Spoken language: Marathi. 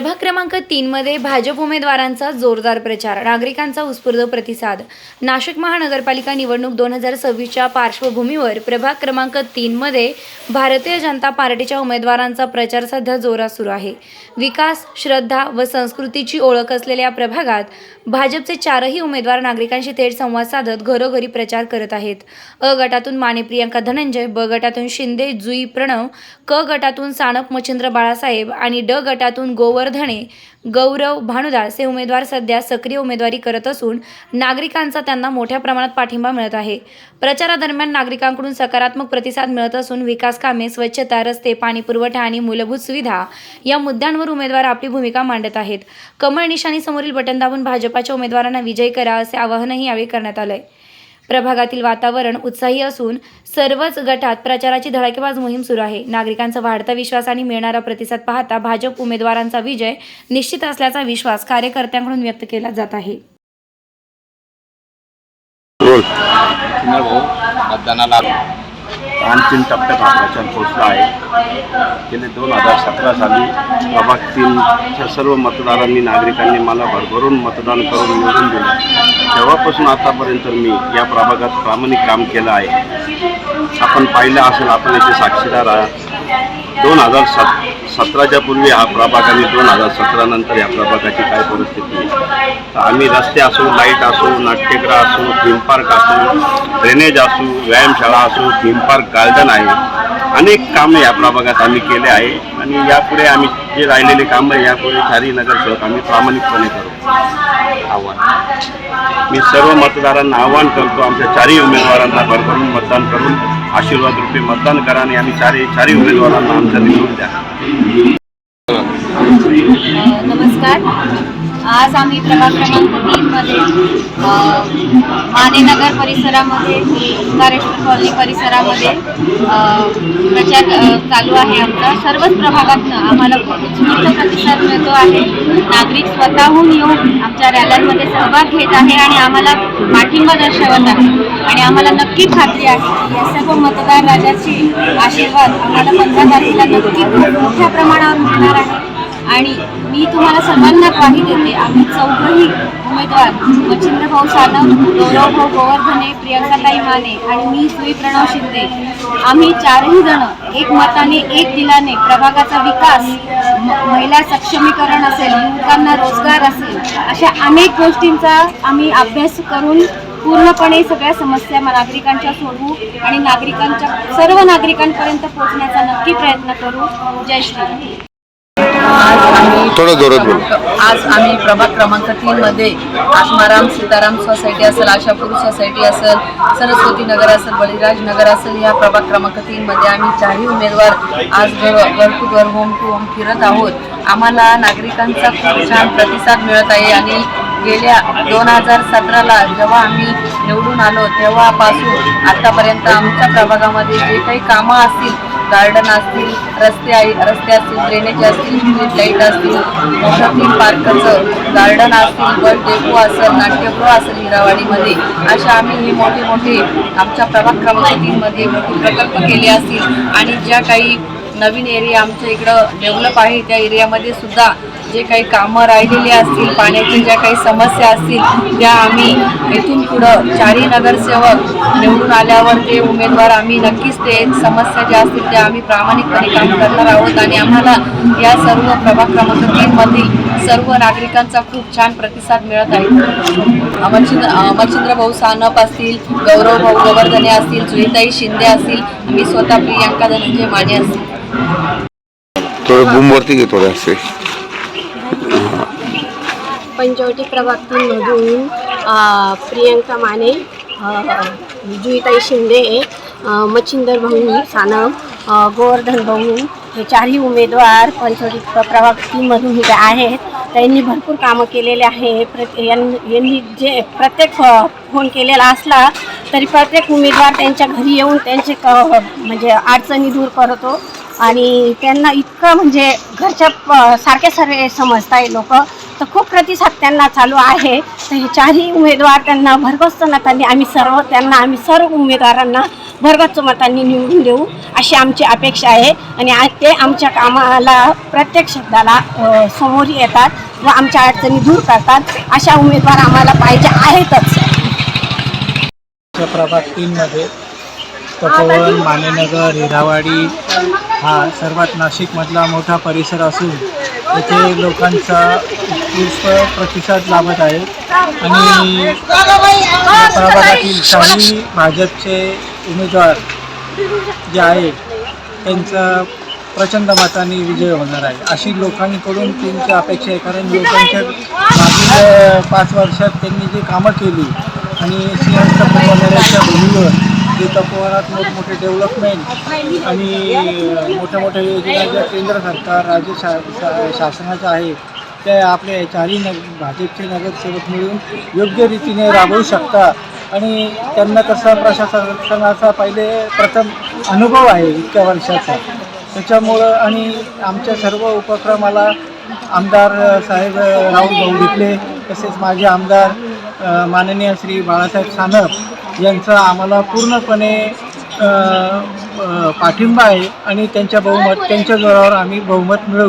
प्रभाग क्रमांक तीनमध्ये भाजप उमेदवारांचा जोरदार प्रचार नागरिकांचा उत्स्फूर्त प्रतिसाद. नाशिक महानगरपालिका निवडणूक दोन हजार सव्वीसच्या पार्श्वभूमीवर प्रभाग क्रमांक तीनमध्ये भारतीय जनता पार्टीच्या उमेदवारांचा प्रचार सध्या जोरात सुरू आहे. विकास श्रद्धा व संस्कृतीची ओळख असलेल्या या प्रभागात भाजपचे चारही उमेदवार नागरिकांशी थेट संवाद साधत घरोघरी प्रचार करत आहेत. अ गटातून माने प्रियंका धनंजय ब गटातून शिंदे जुई प्रणव क गटातून सानप मच्छिंद्र बाळासाहेब आणि ड गटातून गोवर गोवर्धने गौरव भानुदास हे उमेदवार सध्या सक्रिय उमेदवारी करत असून नागरिकांचा त्यांना मोठ्या प्रमाणात पाठिंबा मिळत आहे. प्रचारादरम्यान नागरिकांकडून सकारात्मक प्रतिसाद मिळत असून विकास कामे स्वच्छता रस्ते पाणी पुरवठा आणि मूलभूत सुविधा या मुद्द्यांवर उमेदवार आपली भूमिका मांडत आहेत. कमळ निशाणीसमोरील बटन दाबून भाजपाच्या उमेदवारांना विजयी करा असे आवाहनही यावेळी करण्यात आलं आहे प्रभागातील वातावरण उत्साही असून सर्वच गटात प्रचाराची धडाकेबाज मोहीम सुरू आहे. नागरिकांचा वाढता विश्वास आणि मिळणारा प्रतिसाद पाहता भाजप उमेदवारांचा विजय निश्चित असल्याचा विश्वास कार्यकर्त्यांकडून व्यक्त केला जात आहे. मतदानाला अंतिम टप्प्यात हा प्रचार पोचला आहे. गेले दोन हजार सतरा साली प्रभाग तीनच्या सर्व मतदारांनी नागरिकांनी मला भरभरून मतदान करून निवडून दिलं. तेव्हापासून आतापर्यंत मी या प्रभागात प्रामाणिक काम केलं आहे. आपण पाहिलं असेल आपण याचे साक्षीदार आहात. दोन हजार सत सतराच्या पूर्वी हा प्रभाग आणि दोन हजार सतरा नंतर या प्रभागाची काय परिस्थिती आहे? आम्ही रस्ते असो लाइट असो नाट्यगृह असो थीम पार्क असो ड्रेनेज असो व्यायामशाळा असो थीम पार्क गार्डन आहे. अनेक कामं या प्रभागात आम्ही केले आहे आणि यापुढे आम्ही जे राहिलेले कामं आहे, यापुढे चारही नगरसेवक आम्ही प्रामाणिकपणे करू. आव्हान. मी सर्व मतदारांना आव्हान करतो आमच्या चारही उमेदवारांना भरभरून मतदान करून आशीर्वाद रूपी मतदान करा आणि आम्ही चारही चारही उमेदवारांना आमच्या निवडून द्या. नमस्कार. आज आम्ही प्रभाग क्रमांक तीनमध्ये अ, मानेनगर परिसरामध्ये ओंकारेश्वर कॉलनी परिसरामध्ये प्रचार चालू आहे आमचा. सर्वच प्रभागातनं आम्हाला खूप उत्स्फूर्त प्रतिसाद मिळतो आहे. नागरिक स्वतःहून येऊन आमच्या रॅल्यांमध्ये सहभाग घेत आहे आणि आम्हाला पाठिंबा दर्शवत आहे. आणि आम्हाला नक्की खात्री आहे. या सर्व मतदार राजाची आशीर्वाद आम्हाला पंधरा तारखेला नक्की खूप मोठ्या प्रमाणावर मिळणार आहे. आणि मी तुम्हाला सर्वांना ग्वाही देते आम्ही चौघही उमेदवार मच्छिंद्र भाऊ सानव गौरव भाऊ गोवर्धने प्रियंकाताई माने आणि मी सुई प्रणव शिंदे. आम्ही चारही जण एक मताने एक दिलाने प्रभागाचा विकास महिला सक्षमीकरण असेल युवकांना रोजगार असेल अशा अनेक गोष्टींचा आम्ही अभ्यास करून पूर्णपणे सगळ्या समस्या नागरिकांच्या सोडवू आणि नागरिकांच्या सर्व नागरिकांपर्यंत पोहोचण्याचा नक्की प्रयत्न करू. जय श्री थोडं जोरात बोल. आज आम्ही प्रभाग क्रमांक तीनमध्ये आत्माराम सीताराम सोसायटी असेल आशापूर सोसायटी असेल सरस्वती नगर असेल बळीराज नगर असेल या प्रभाग क्रमांक तीनमध्ये आम्ही चारही उमेदवार आज घर घर टू घर होम टू होम फिरत आहोत. आम्हाला नागरिकांचा खूप छान प्रतिसाद मिळत आहे आणि गेल्या दोन हजार सतराला जेव्हा आम्ही निवडून आलो तेव्हापासून आतापर्यंत आमच्या प्रभागामध्ये जे काही कामं असतील गार्डन असतील रस्ते आहे रस्ते असतील ड्रेनेज असतील स्ट्रीट लाइट असतील मोठं थीम पार्कचं गार्डन असतील बस डेपो असेल नाट्यगृह असेल हिरावाडीमध्ये अशा आम्ही हे मोठे मोठे आमच्या प्रभाग क्रमांक तीनमध्ये मोठे प्रकल्प केले असतील. आणि ज्या काही नवीन एरिया आमच्या इकडं डेव्हलप आहे त्या एरियामध्ये सुद्धा जे काही कामं राहिलेली असतील पाण्याच्या ज्या काही समस्या असतील त्या आम्ही इथून पुढं चारही नगरसेवक निवडून आल्यावर ते उमेदवार आम्ही नक्कीच ते समस्या ज्या असतील त्या आम्ही प्रामाणिकपणे काम करणार आहोत. आणि आम्हाला या सर्व प्रभाग क्रमांक तीनमधील सर्व नागरिकांचा खूप छान प्रतिसाद मिळत आहे. मच्छिंद्र मच्छिंद्र भाऊ सानप असतील गौरव भाऊ गोवर्धने असतील सुनीताई शिंदे असतील मी स्वतः प्रियांका धनंजय माने असतील. थोडं बूमवरती घेतो असे. पंचवटी प्रभागमधून प्रियंका माने जुईताई शिंदे मच्छिंदर भाऊ सानव गोवर्धन भाऊ हे चारही उमेदवार पंचवटी प्र- प्रभाग तीनमधून आहेत. त्यांनी भरपूर कामं केलेले आहे. प्रत यां- यांनी जे प्रत्येक फोन केलेला असला तरी प्रत्येक उमेदवार त्यांच्या घरी येऊन त्यांचे क म्हणजे अडचणी दूर करतो. आणि त्यांना इतकं म्हणजे घरच्या प- सारखे समजत आहे लोक. तर खूप प्रतिसाद त्यांना चालू आहे. तर हे चारही उमेदवार त्यांना भरघोस मतांनी आम्ही सर्व त्यांना आम्ही सर्व उमेदवारांना भरगच्च मतांनी निवडून देऊ अशी आमची अपेक्षा आहे. आणि ते आमच्या कामाला प्रत्येक शब्दाला समोर येतात व आमच्या अडचणी दूर करतात. अशा उमेदवार आम्हाला पाहिजे आहेतच. प्रभाग तीनमध्ये तपोवन मानेनगर हिरावाडी हा सर्वात नाशिकमधला मोठा परिसर असून येथे लोकांचा उत्कृष्ट प्रतिसाद लाभत आहे. आणि या प्रभागातील काही भाजपचे उमेदवार जे आहेत त्यांचा प्रचंड मताने विजय होणार आहे. अशी लोकांकडून त्यांची अपेक्षा आहे कारण लोकांच्या मागील पाच वर्षात त्यांनी जी कामं केली आणि सिंहस्थ तपोवनाच्या भूमीवर जे मोठमोठे डेव्हलपमेंट आणि मोठ्या मोठ्या योजना ज्या केंद्र सरकार राज्य शा शा- शासनाच्या आहेत त्या आपल्या चारही नग भाजपचे नगरसेवक मिळून योग्य रीतीने राबवू शकता. आणि त्यांना तसा प्रशासनाचा पहिले प्रथम अनुभव आहे इतक्या वर्षाचा. त्याच्यामुळं आणि आमच्या सर्व उपक्रमाला आमदार साहेब राहुल भाऊ तसेच माझे आमदार माननीय श्री बाळासाहेब सानप यांचा आम्हाला पूर्णपणे पाठिंबा आहे आणि त्यांच्या बहुमत त्यांच्या जोरावर आम्ही बहुमत मिळवू